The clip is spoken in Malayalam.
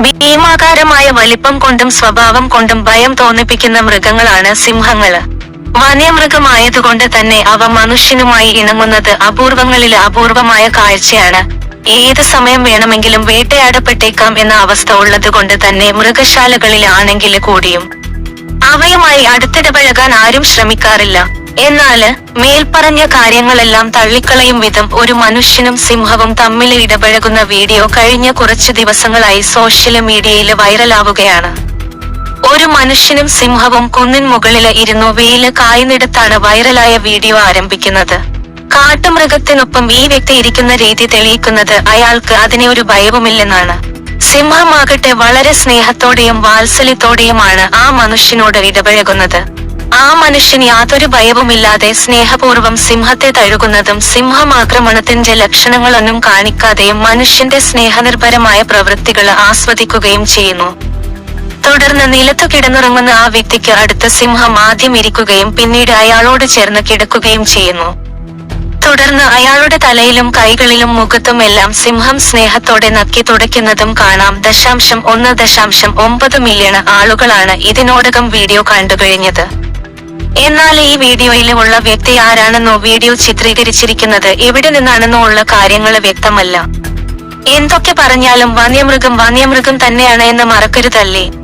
ഭീമാകാരമായ വലിപ്പം കൊണ്ടും സ്വഭാവം കൊണ്ടും ഭയം തോന്നിപ്പിക്കുന്ന മൃഗങ്ങളാണ് സിംഹങ്ങൾ. വന്യമൃഗമായതുകൊണ്ട് തന്നെ അവ മനുഷ്യനുമായി ഇണങ്ങുന്നത് അപൂർവങ്ങളിൽ അപൂർവമായ കാഴ്ചയാണ്. ഏത് സമയം വേണമെങ്കിലും വേട്ടയാടപ്പെട്ടേക്കാം എന്ന അവസ്ഥ ഉള്ളതുകൊണ്ട് തന്നെ മൃഗശാലകളിൽ ആണെങ്കിൽ കൂടിയും. അവയുമായി അടുത്തിടപഴകാൻ ആരും ശ്രമിക്കാറില്ല. എന്നാൽ മേൽപ്പറഞ്ഞ കാര്യങ്ങളെല്ലാം തള്ളിക്കളയും വിധം ഒരു മനുഷ്യനും സിംഹവും തമ്മിൽ ഇടപഴകുന്ന വീഡിയോ കഴിഞ്ഞ കുറച്ചു ദിവസങ്ങളായി സോഷ്യൽ മീഡിയയിൽ വൈറലാവുകയാണ്. ഒരു മനുഷ്യനും സിംഹവും കുന്നിൻ മുകളിൽ ഇരുന്നു വെയിൽ കായുന്നിടത്താണ് വൈറലായ വീഡിയോ ആരംഭിക്കുന്നത്. കാട്ടുമൃഗത്തിനൊപ്പം ഈ വ്യക്തി ഇരിക്കുന്ന രീതി തെളിയിക്കുന്നത് അയാൾക്ക് അതിനെ ഒരു ഭയവുമില്ലെന്നാണ്. സിംഹമാകട്ടെ വളരെ സ്നേഹത്തോടെയും വാത്സല്യത്തോടെയുമാണ് ആ മനുഷ്യനോട് ഇടപഴകുന്നത്. ആ മനുഷ്യൻ യാതൊരു ഭയവുമില്ലാതെ സ്നേഹപൂർവം സിംഹത്തെ തഴുകുന്നതും സിംഹം ആക്രമണത്തിന്റെ ലക്ഷണങ്ങളൊന്നും കാണിക്കാതെയും മനുഷ്യന്റെ സ്നേഹനിർഭരമായ പ്രവൃത്തികൾ ആസ്വദിക്കുകയും ചെയ്യുന്നു. തുടർന്ന് നിലത്തു കിടന്നുറങ്ങുന്ന ആ വ്യക്തിക്ക് അടുത്ത സിംഹം ആദ്യം ഇരിക്കുകയും പിന്നീട് അയാളോട് ചേർന്ന് കിടക്കുകയും ചെയ്യുന്നു. തുടർന്ന് അയാളുടെ തലയിലും കൈകളിലും മുഖത്തും എല്ലാം സിംഹം സ്നേഹത്തോടെ നക്കി തുടയ്ക്കുന്നതും കാണാം. ദശാംശം ഒന്ന് ദശാംശം ഒമ്പത് മില്യൺ ആളുകളാണ് ഇതിനോടകം വീഡിയോ കണ്ടുകഴിഞ്ഞത്. എന്നാൽ ഈ വീഡിയോയിൽ ഉള്ള വ്യക്തി ആരാണെന്നോ വീഡിയോ ചിത്രീകരിച്ചിരിക്കുന്നത് എവിടെ നിന്നാണെന്നോ ഉള്ള കാര്യങ്ങൾ വ്യക്തമല്ല. എന്തൊക്കെ പറഞ്ഞാലും വന്യമൃഗം വന്യമൃഗം തന്നെയാണ് എന്ന് മറക്കരുതല്ലേ?